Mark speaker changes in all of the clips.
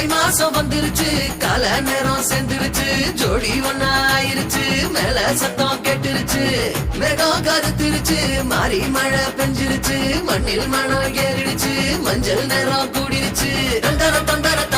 Speaker 1: தை மாசம் வந்துருச்சு. கால நேரம் சேர்ந்துருச்சு. ஜோடி ஒன்னா ஆயிருச்சு மேல சத்தம் கெட்டுருச்சு. மேகம் கருத்துருச்சு மாறி மழை பெஞ்சிருச்சு. மண்ணில் மணம் ஏறிடுச்சு. மஞ்சள் நேரம் கூடிருச்சு. தந்தர தந்தர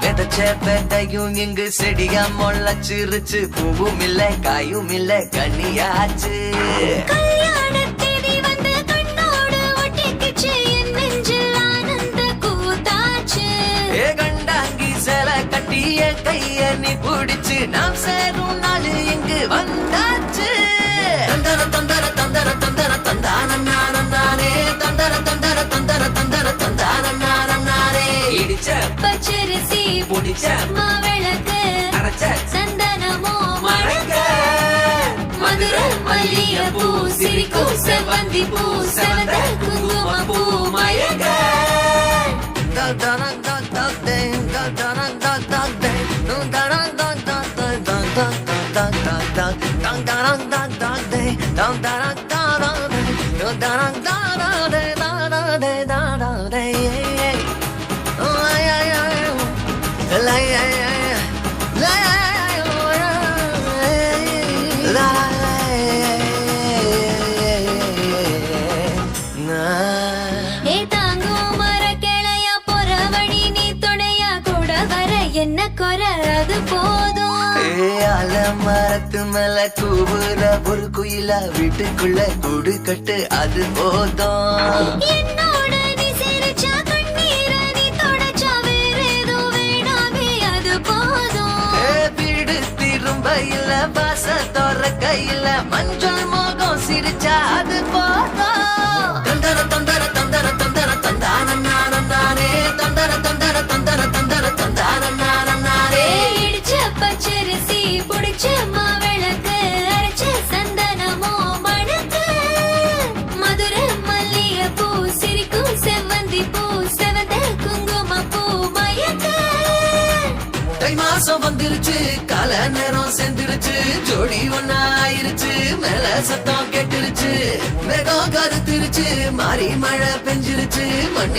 Speaker 1: விதைச்ச பெட்டையும் இங்கு செடியா முளைச்சிருச்சு. பூவும் இல்ல காயும் இல்ல கனியாச்சு. கைய நீ பிடிச்சு நாம் சேரும் நாள் இங்கு வந்தாச்சு. பிடிச்ச
Speaker 2: மாவிளக்கு
Speaker 1: அரைச்ச
Speaker 2: சந்தனமோ மணக்க மதுர மல்லிய பூ சிரிக்கும் செவ்வந்தி பூ செவந்த குங்கும பூ மயக்க ஏ குற அது போதும்
Speaker 1: மரத்து மேல கூவுற ஒரு குயிலா வீட்டுக்குள்ள கூடு கட்டு அது போதும்.
Speaker 2: என்னோட நீ சிரிச்சா கண்ணீர நீ தொடச்சா வேற ஏதோ வேணாமே அது போதும்.
Speaker 1: ஏ, வீடு திரும்ப இல்ல பாச தோற கையில மஞ்சள் மோகம் சிரிச்சா அது போதும் வந்துருச்சு. கால நேரம் செஞ்சிருச்சு ஜோடி ஒன்னா ஆயிருச்சு மேல சத்தம் கெட்டுருச்சு. மேகம் கருத்துருச்சு. மாறி மழை பெஞ்சிருச்சு. மண்ணி